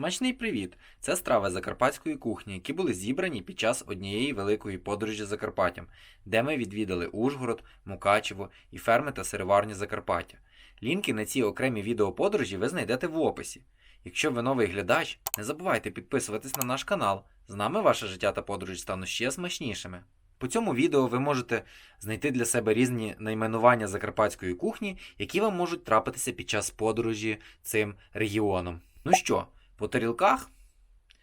Смачний привіт! Це страви закарпатської кухні, які були зібрані під час однієї великої подорожі Закарпаттям, де ми відвідали Ужгород, Мукачево і ферми та сироварні Закарпаття. Лінки на ці окремі відеоподорожі ви знайдете в описі. Якщо ви новий глядач, не забувайте підписуватись на наш канал. З нами ваше життя та подорожі стануть ще смачнішими. По цьому відео ви можете знайти для себе різні найменування закарпатської кухні, які вам можуть трапитися під час подорожі цим регіоном. Ну що, по тарілках?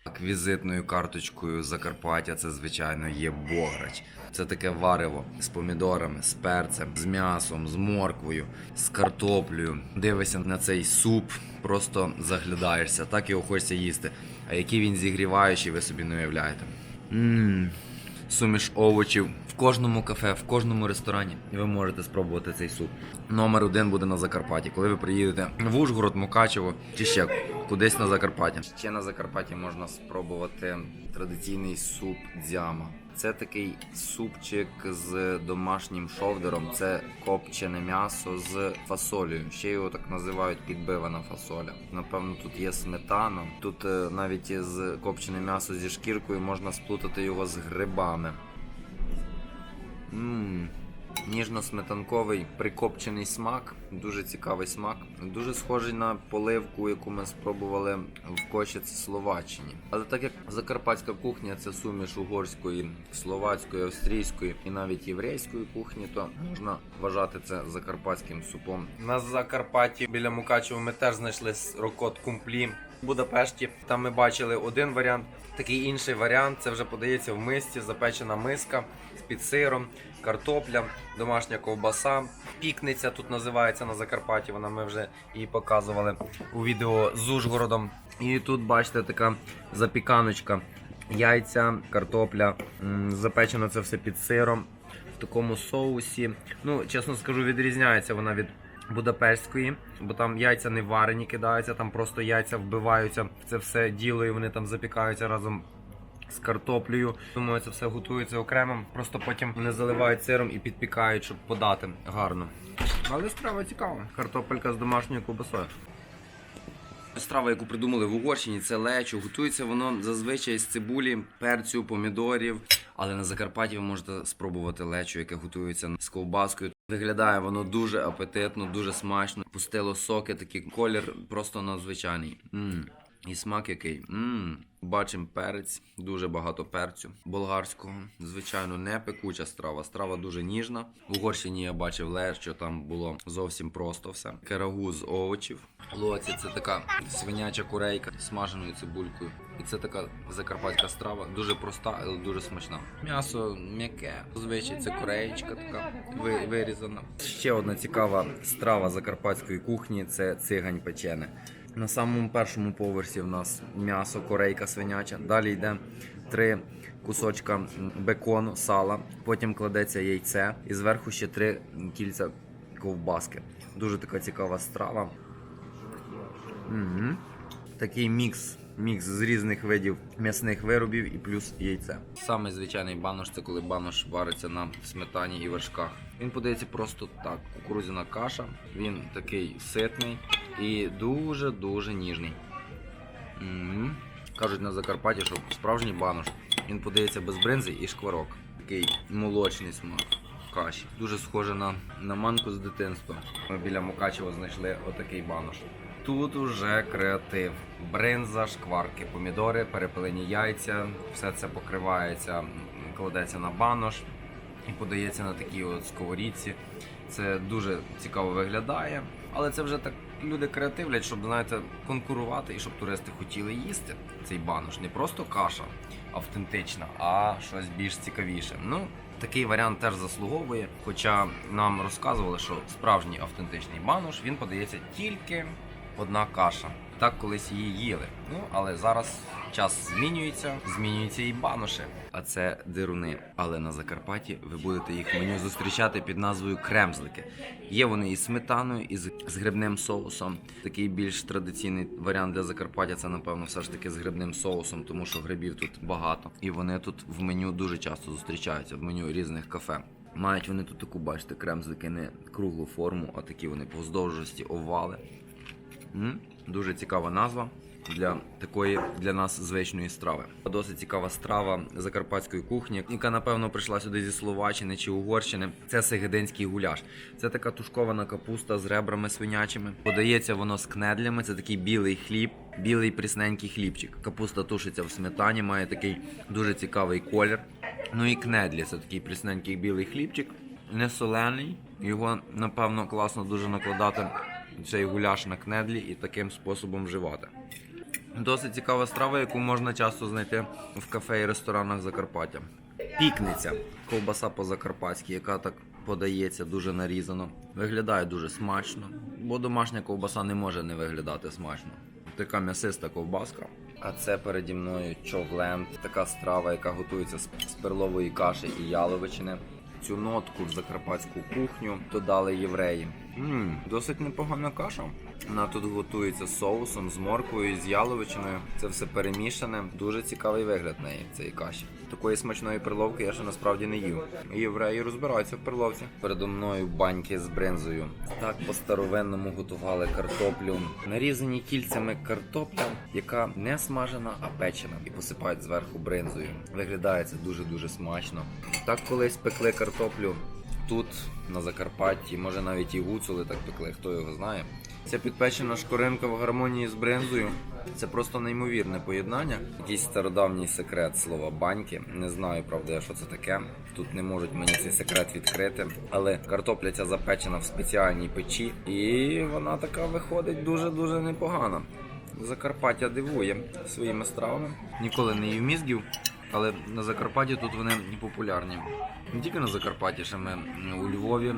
Так, візитною карточкою Закарпаття це, звичайно, є бограч. Це таке варево з помідорами, з перцем, з м'ясом, з морквою, з картоплею. Дивишся на цей суп, просто заглядаєшся, так його хочеться їсти. А який він зігріваючий, ви собі не уявляєте. Ммм, суміш овочів. В кожному кафе, в кожному ресторані ви можете спробувати цей суп. Номер один буде на Закарпатті. Коли ви приїдете в Ужгород, Мукачево чи ще кудись на Закарпаття. Ще на Закарпатті можна спробувати традиційний суп дзяма. Це такий супчик з домашнім шовдером. Це копчене м'ясо з фасолею. Ще його так називають підбивана фасоля. Напевно, тут є сметана. Тут е, навіть з копчене м'ясо зі шкіркою можна сплутати його з грибами. Ммм, ніжно-сметанковий прикопчений смак, дуже цікавий смак. Дуже схожий на поливку, яку ми спробували в Кошиці Словаччині. Але так як закарпатська кухня це суміш угорської, словацької, австрійської і навіть єврейської кухні, то можна вважати це закарпатським супом. На Закарпатті біля Мукачева ми теж знайшли рокот кумплі. В Будапешті там ми бачили один варіант, такий інший варіант. Це вже подається в мисці, запечена миска з під сиром, картопля, домашня ковбаса. Пікниця тут називається на Закарпатті. Вона ми вже її показували у відео з Ужгородом. І тут бачите така запіканочка. Яйця, картопля, запечено це все під сиром в такому соусі. Ну, чесно скажу, відрізняється вона від будапештської, бо там яйця не варені кидаються, там просто яйця вбиваються в це все діло і вони там запікаються разом. З картоплею, думаю, це все готується окремо. Просто потім вони заливають сиром і підпікають, щоб подати гарно. Але справа цікава. Картопелька з домашньою ковбасою. Страва, яку придумали в Угорщині, це лечо. Готується воно зазвичай з цибулі, перцю, помідорів. Але на Закарпатті ви можете спробувати лечо, яке готується з ковбаскою. Виглядає воно дуже апетитно, дуже смачно. Пустило соки, такий колір просто надзвичайний. м І смак який. м Бачимо перець, дуже багато перцю болгарського. Звичайно, не пекуча страва. Страва дуже ніжна. В Угорщині я бачив лещо, там було зовсім просто все. Керагу з овочів. Лоці це така свиняча курейка з смаженою цибулькою. І це така закарпатська страва, дуже проста, але дуже смачна. М'ясо м'яке, зазвичай це кореєчка така вирізана. Ще одна цікава страва закарпатської кухні це цигань печене. На самому першому поверсі в нас м'ясо, корейка свиняча. Далі йде три кусочка бекону, сала. Потім кладеться яйце і зверху ще три кільця ковбаски. Дуже така цікава страва. Угу. Такий мікс. Мікс з різних видів м'ясних виробів і плюс яйце. Самий звичайний банош це коли банош вариться на сметані і вершках. Він подається просто так. Кукурудзяна каша. Він такий ситний і дуже-дуже ніжний. м Кажуть на Закарпатті, що справжній банош він подається без бринзи і шкварок. Такий молочний смак каші. Дуже схоже на, на манку з дитинства. Ми біля Мукачева знайшли отакий банош. Тут уже креатив. Бринза, шкварки, помідори, перепилені яйця, все це покривається, кладеться на банош і подається на такій от сковорідці. Це дуже цікаво виглядає, але це вже так люди креативлять, щоб знаєте, конкурувати і щоб туристи хотіли їсти цей банош. Не просто каша автентична, а щось більш цікавіше. Ну, такий варіант теж заслуговує. Хоча нам розказували, що справжній автентичний банош він подається тільки одна каша. Так колись її їли. Ну але зараз час змінюється, змінюються і баноші. А це дируни. Але на Закарпатті ви будете їх меню зустрічати під назвою кремзлики. Є вони із сметаною, і з, грибним соусом. Такий більш традиційний варіант для Закарпаття це, напевно, все ж таки з грибним соусом, тому що грибів тут багато. І вони тут в меню дуже часто зустрічаються, в меню різних кафе. Мають вони тут таку, бачите, кремзлики не круглу форму, а такі вони повздовжості овали. Дуже цікава назва. для такої для нас звичної страви. Досить цікава страва закарпатської кухні, яка напевно прийшла сюди зі Словаччини чи Угорщини. Це сегединський гуляш. Це така тушкована капуста з ребрами свинячими. Подається воно з кнедлями. Це такий білий хліб, білий прісненький хлібчик. Капуста тушиться в сметані, має такий дуже цікавий колір. Ну і кнедлі це такий прісненький білий хлібчик, не солений. Його напевно класно дуже накладати цей гуляш на кнедлі і таким способом вживати. Досить цікава страва, яку можна часто знайти в кафе і ресторанах Закарпаття. Пікниця. Ковбаса по-закарпатськи, яка так подається дуже нарізано. Виглядає дуже смачно, бо домашня ковбаса не може не виглядати смачно. Така м'ясиста ковбаска. А це переді мною човленд, така страва, яка готується з з перлової каші і яловичини. Цю нотку в закарпатську кухню додали євреї. Мм, досить непогана каша. Вона тут готується з соусом, з морквою, з яловичиною. Це все перемішане. Дуже цікавий вигляд неї цієї каші. Такої смачної перловки я ще насправді не їв. Євреї розбираються в перловці. Передо мною баньки з бринзою. Так по-старовинному готували картоплю. Нарізані кільцями картопля, яка не смажена, а печена, і посипають зверху бринзою. Виглядає це дуже дуже смачно. Так колись пекли картоплю тут, на Закарпатті, може навіть і гуцули так пекли, хто його знає. Ця підпечена шкоринка в гармонії з бринзою. Це просто неймовірне поєднання. Якийсь стародавній секрет слова баньки. Не знаю, правда, що це таке. Тут не можуть мені цей секрет відкрити. Але картопля ця запечена в спеціальній печі, і вона така виходить дуже-дуже непогана. Закарпаття дивує своїми стравами. Ніколи не їв мізгів, але на Закарпатті тут вони популярні. Не тільки на Закарпатті, ще ми у Львові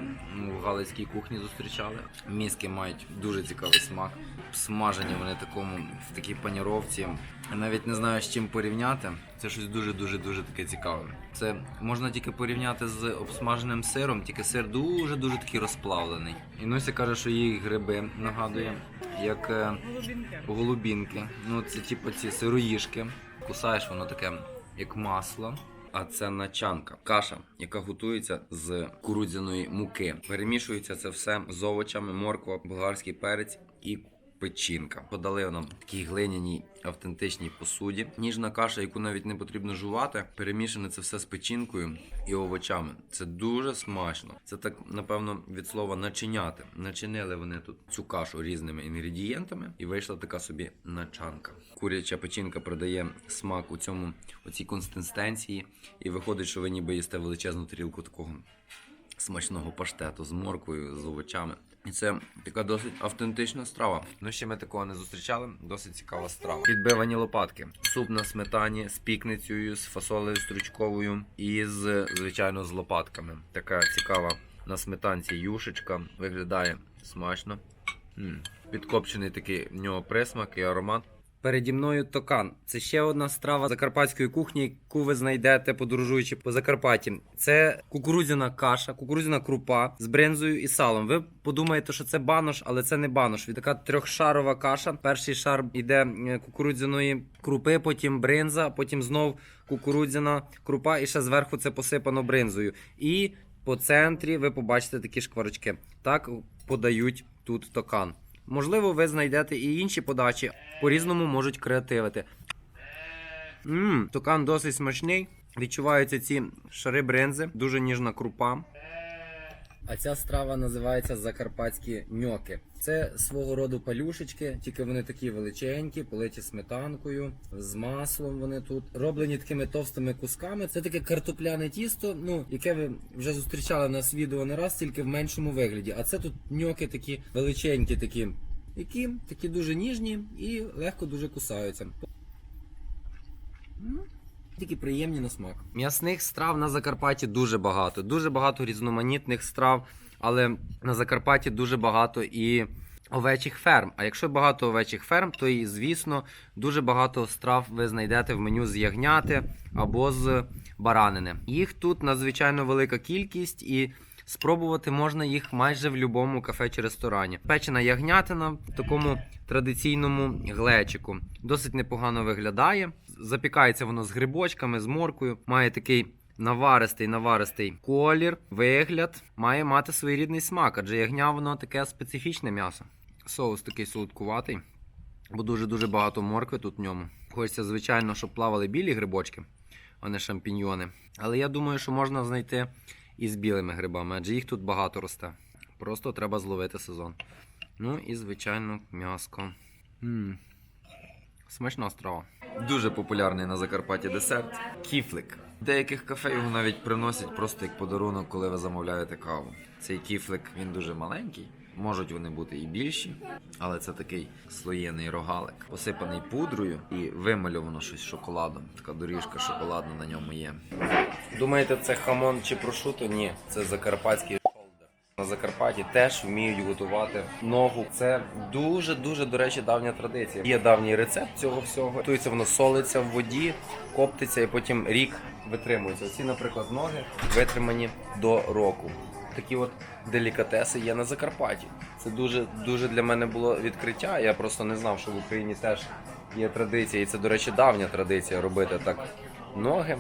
в галицькій кухні зустрічали. Мізки мають дуже цікавий смак. Смажені вони такому в такій паніровці. Я навіть не знаю з чим порівняти. Це щось дуже дуже дуже таке цікаве. Це можна тільки порівняти з обсмаженим сиром, тільки сир дуже дуже такий розплавлений. І Нуся каже, що їй гриби нагадує, як е, голубінки. Ну це типу ці сироїшки. Кусаєш воно таке як масло. А це начанка, каша, яка готується з кукурудзяної муки. Перемішується це все з овочами, морква, болгарський перець і печінка. Подали нам такій глиняній автентичній посуді. Ніжна каша, яку навіть не потрібно жувати. Перемішане це все з печінкою і овочами. Це дуже смачно. Це так, напевно, від слова начиняти. Начинили вони тут цю кашу різними інгредієнтами, і вийшла така собі начанка. Куряча печінка продає смак у цьому у цій консистенції, і виходить, що ви ніби їсте величезну тарілку такого смачного паштету з морквою, з овочами. І це така досить автентична страва. Ну ще ми такого не зустрічали. Досить цікава страва. Підбивані лопатки. Суп на сметані з пікницею, з фасолею стручковою і з, звичайно, з лопатками. Така цікава на сметанці юшечка. Виглядає смачно. М. Підкопчений такий в нього присмак і аромат. Переді мною токан. Це ще одна страва закарпатської кухні, яку ви знайдете, подорожуючи по Закарпатті. Це кукурудзяна каша, кукурудзяна крупа з бринзою і салом. Ви подумаєте, що це банош, але це не банош. Від така трьохшарова каша. Перший шар йде е, кукурудзяної крупи, потім бринза, потім знов кукурудзяна крупа, і ще зверху це посипано бринзою. І по центрі ви побачите такі шкварочки. Так подають тут токан. Можливо, ви знайдете і інші подачі, по-різному можуть креативити. Мм, Тукан досить смачний. Відчуваються ці шари бринзи, дуже ніжна крупа. А ця страва називається закарпатські ньоки. Це свого роду палюшечки, тільки вони такі величенькі, политі сметанкою, з маслом вони тут. Роблені такими товстими кусками. Це таке картопляне тісто, ну яке ви вже зустрічали в нас відео не раз, тільки в меншому вигляді. А це тут ньоки такі величенькі, такі, які такі дуже ніжні і легко дуже кусаються. М, Такі приємні на смак. М'ясних страв на Закарпатті дуже багато. Дуже багато різноманітних страв, але на Закарпатті дуже багато і овечих ферм. А якщо багато овечих ферм, то і, звісно, дуже багато страв ви знайдете в меню з ягняти або з баранини. Їх тут надзвичайно велика кількість і. Спробувати можна їх майже в будь-якому кафе чи ресторані. Печена ягнятина в такому традиційному глечику. Досить непогано виглядає. Запікається воно з грибочками, з моркою. Має такий наваристий, наваристий колір, вигляд. Має мати своєрідний смак, адже ягня воно таке специфічне м'ясо. Соус такий солодкуватий. бо дуже-дуже багато моркви тут в ньому. Хочеться, звичайно, щоб плавали білі грибочки, а не шампіньйони. Але я думаю, що можна знайти і з білими грибами, адже їх тут багато росте. Просто треба зловити сезон. Ну і, звичайно, м'яско. Смачна страва. Дуже популярний на Закарпатті десерт кіфлик. Деяких кафе його навіть приносять просто як подарунок, коли ви замовляєте каву. Цей кіфлик він дуже маленький. Можуть вони бути і більші, але це такий слоєний рогалик, посипаний пудрою і вимальовано щось шоколадом. Така доріжка шоколадна на ньому є. Думаєте, це хамон чи прошуто? Ні, це закарпатський. На Закарпатті теж вміють готувати ногу. Це дуже дуже до речі давня традиція. Є давній рецепт цього всього. Готується воно солиться в воді, коптиться і потім рік витримується. Оці, наприклад, ноги витримані до року. Такі от делікатеси є на Закарпатті. Це дуже дуже для мене було відкриття. Я просто не знав, що в Україні теж є традиція, і це, до речі, давня традиція робити так ноги.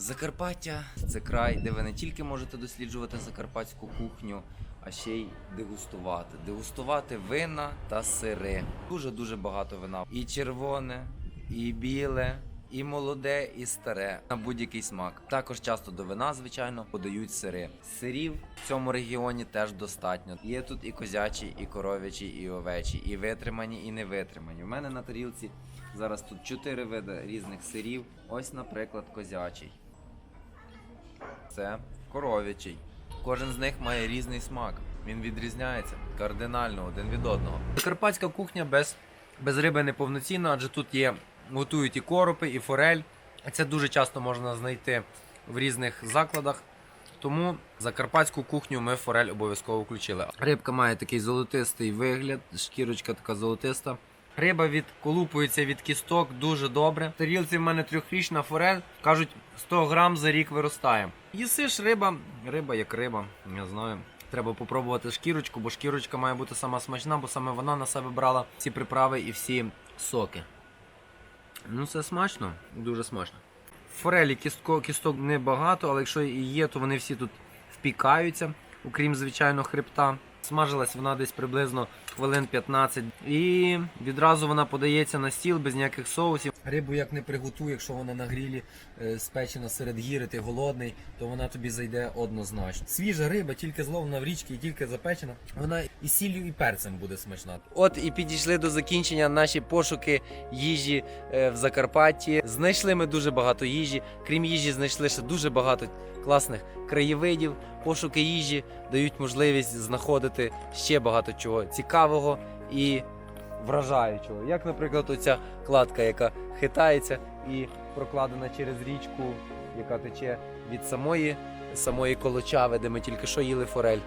Закарпаття це край, де ви не тільки можете досліджувати закарпатську кухню, а ще й дегустувати. Дегустувати вина та сири. Дуже дуже багато вина. І червоне, і біле. І молоде, і старе на будь-який смак. Також часто до вина, звичайно, подають сири. Сирів в цьому регіоні теж достатньо. Є тут і козячі, і коров'ячі, і овечі, і витримані, і невитримані. У мене на тарілці зараз тут чотири види різних сирів. Ось, наприклад, козячий. Це коров'ячий. Кожен з них має різний смак. Він відрізняється кардинально один від одного. Закарпатська кухня без, без риби неповноцінна, адже тут є готують і коропи, і форель. Це дуже часто можна знайти в різних закладах. Тому закарпатську кухню ми форель обов'язково включили. Рибка має такий золотистий вигляд, шкірочка така золотиста. Риба відколупується від кісток дуже добре. В тарілці в мене трьохрічна форель. Кажуть, 100 грам за рік виростає. Їсиш риба, риба як риба, я знаю. Треба попробувати шкірочку, бо шкірочка має бути сама смачна, бо саме вона на себе брала всі приправи і всі соки. Ну, це смачно, дуже смачно. Форелі кістко, кісток небагато, але якщо і є, то вони всі тут впікаються, окрім звичайно хребта. Смажилась вона десь приблизно хвилин 15. І відразу вона подається на стіл без ніяких соусів. Рибу як не приготуй, якщо вона на грілі е, спечена серед гіри, ти голодний, то вона тобі зайде однозначно. Свіжа риба, тільки зловлена в річці і тільки запечена. Вона і сіллю, і перцем буде смачна. От і підійшли до закінчення наші пошуки їжі е, в Закарпатті. Знайшли ми дуже багато їжі. Крім їжі, знайшли ще дуже багато класних краєвидів. Пошуки їжі дають можливість знаходити ще багато чого цікавого і вражаючого. Як, наприклад, оця кладка, яка хитається і прокладена через річку, яка тече від самої, самої колочави, де ми тільки що їли форель.